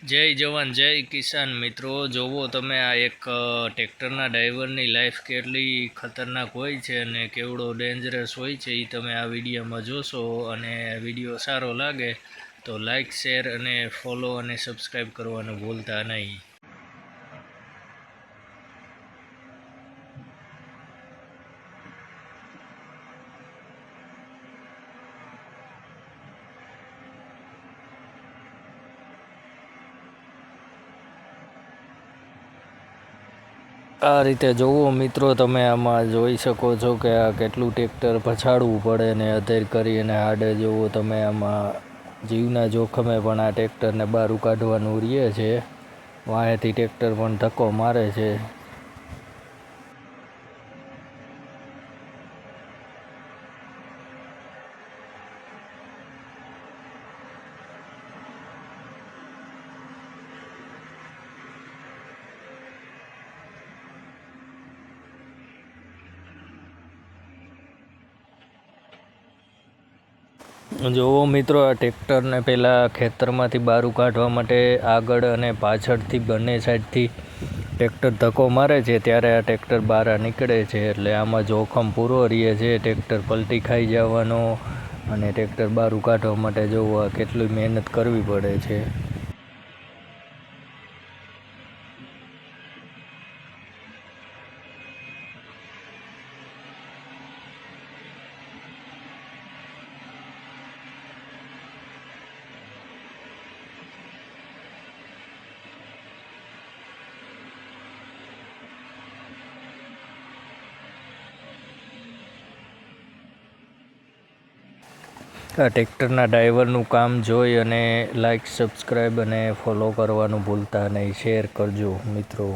જય જવાન, જય કિસાન. મિત્રો, જોવો તમે આ એક ટ્રેક્ટરના ડ્રાઈવરની લાઈફ કેટલી ખતરનાક હોય છે અને કેવડો ડેન્જરસ હોય છે એ તમે આ વિડીયોમાં જોશો અને વીડિયો સારો લાગે તો લાઈક, શેર અને ફોલો અને સબસ્ક્રાઈબ કરવાનું ભૂલતા નહીં. આ રીતે જુઓ મિત્રો, તમે આમાં જોઈ શકો છો કે આ કેટલું ટ્રેક્ટર પછાડવું પડે ને અધેર કરીને હાડે જોવો, તમે આમાં જીવના જોખમે પણ આ ટ્રેક્ટરને બહાર કાઢવાનું રહે છે. વાંહેથી ટ્રેક્ટર પણ ધક્કો મારે છે. જોવો મિત્રો, આ ટ્રેક્ટરને પહેલાં ખેતરમાંથી બારું કાઢવા માટે આગળ અને પાછળથી બંને સાઈડથી ટ્રેક્ટર ધક્કો મારે છે, ત્યારે આ ટ્રેક્ટર બહાર નીકળે છે. એટલે આમાં જોખમ પૂરો રહે છે. ટ્રેક્ટર પલટી ખાઈ જવાનો અને ટ્રેક્ટર બારું કાઢવા માટે જોવા કેટલી મહેનત કરવી પડે છે. આ ટ્રેક્ટરના ડ્રાઈવરનું કામ જોઈ અને લાઈક સબસ્ક્રાઈબ અને ફોલો કરવાનું ભૂલતા નહીં. શેર કરજો મિત્રો.